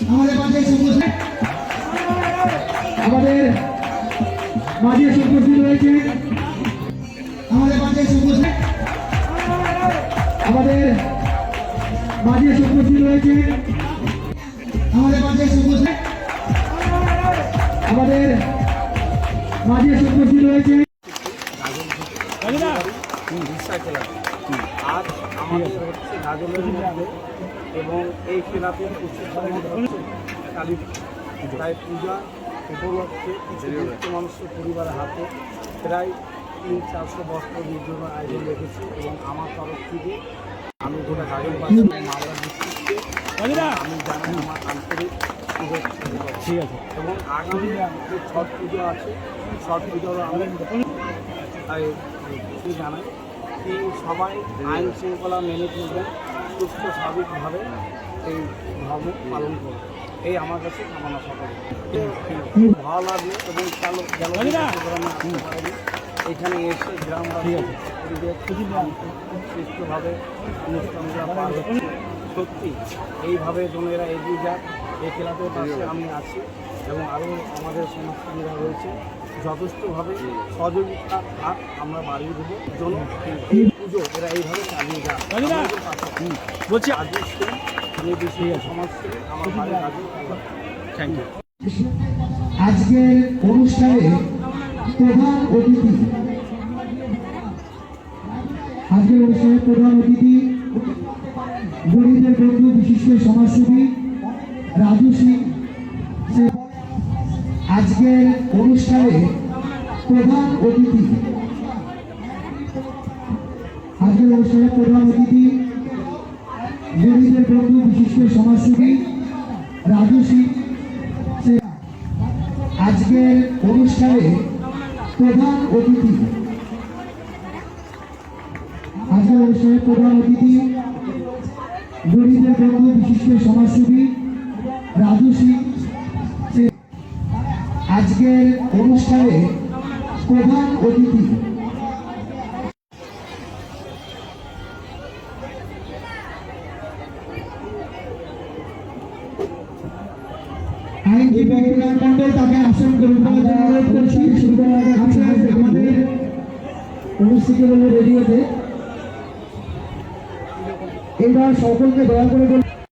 আমাদের উপস্থিত আমাদের মাঝে উপস্থিত রয়েছে। আমাদের মাঝে উপস্থিত আমাদের মাঝে উপস্থিত রয়েছে। আমাদের মাঝে উপস্থিত আমাদের মাঝে উপস্থিত রয়েছে। আজ আমাদের হচ্ছে গাজলের মধ্যে এবং এই হচ্ছে কালী পুজো। তাই পূজা উপলক্ষে কিছু মানুষের পরিবারের হাতে প্রায় তিন চারশো বস্ত্র নির্জন আয়োজন রেখেছি এবং আমার তরফ থেকে আমি গোটা গাজলবাসী মালদা ডিস্ট্রিক্টকে আমি জানাই আমার আন্তরিক ঠিক আছে এবং আগামী যে ছট পুজো আছে ছট পুজোরও আমি জানাই সবাই আইন শৃঙ্খলা মেনে চলবেন সুস্থ স্বাভাবিকভাবে এই ধর্ম পালন করবে এই আমার কাছে কামনা সকলে। ভালো লাগল এবং চালক এখানে এসে গ্রামবাসী সুস্থভাবে অনুষ্ঠানগুলো সত্যি এইভাবে জনেরা এগিয়ে যাক। এই ক্লাবের পাশে আমি আছি এবং আরও আমাদের সমাজসেবীরা রয়েছে। যথেষ্টভাবে সহযোগিতা হাত আমরা বাড়িয়ে দেবো। জন্য এই পুজো এরা এইভাবে চালিয়ে যাক। বলছি আজকে আজকের অনুষ্ঠানে প্রধান অতিথি। আজকের অনুষ্ঠানে প্রধান অতিথি গরিবের বন্ধু বিশিষ্ট সমাজসেবী রাজু সিং সে- আজকের অনুষ্ঠানে প্রধান অতিথি। আজকের অনুষ্ঠানে প্রধান অতিথি গরিবের বন্ধু বিশিষ্ট সমাজসেবী রাজু সিং আজকের অনুষ্ঠানে প্রধান অতিথি আজকের অনুষ্ঠানে প্রধান অতিথি গরিবের বন্ধু বিশিষ্ট সমাজসেবী রাজু সিং সে- আজকের অনুষ্ঠানে প্রধান অতিথি আইনজীবী বিমান মন্ডল তাকে আসন গ্রহণ করার জন্য অনুরোধ করছি আমাদের অনুষ্ঠিত রেডিওতে। সকলকে দয়া করে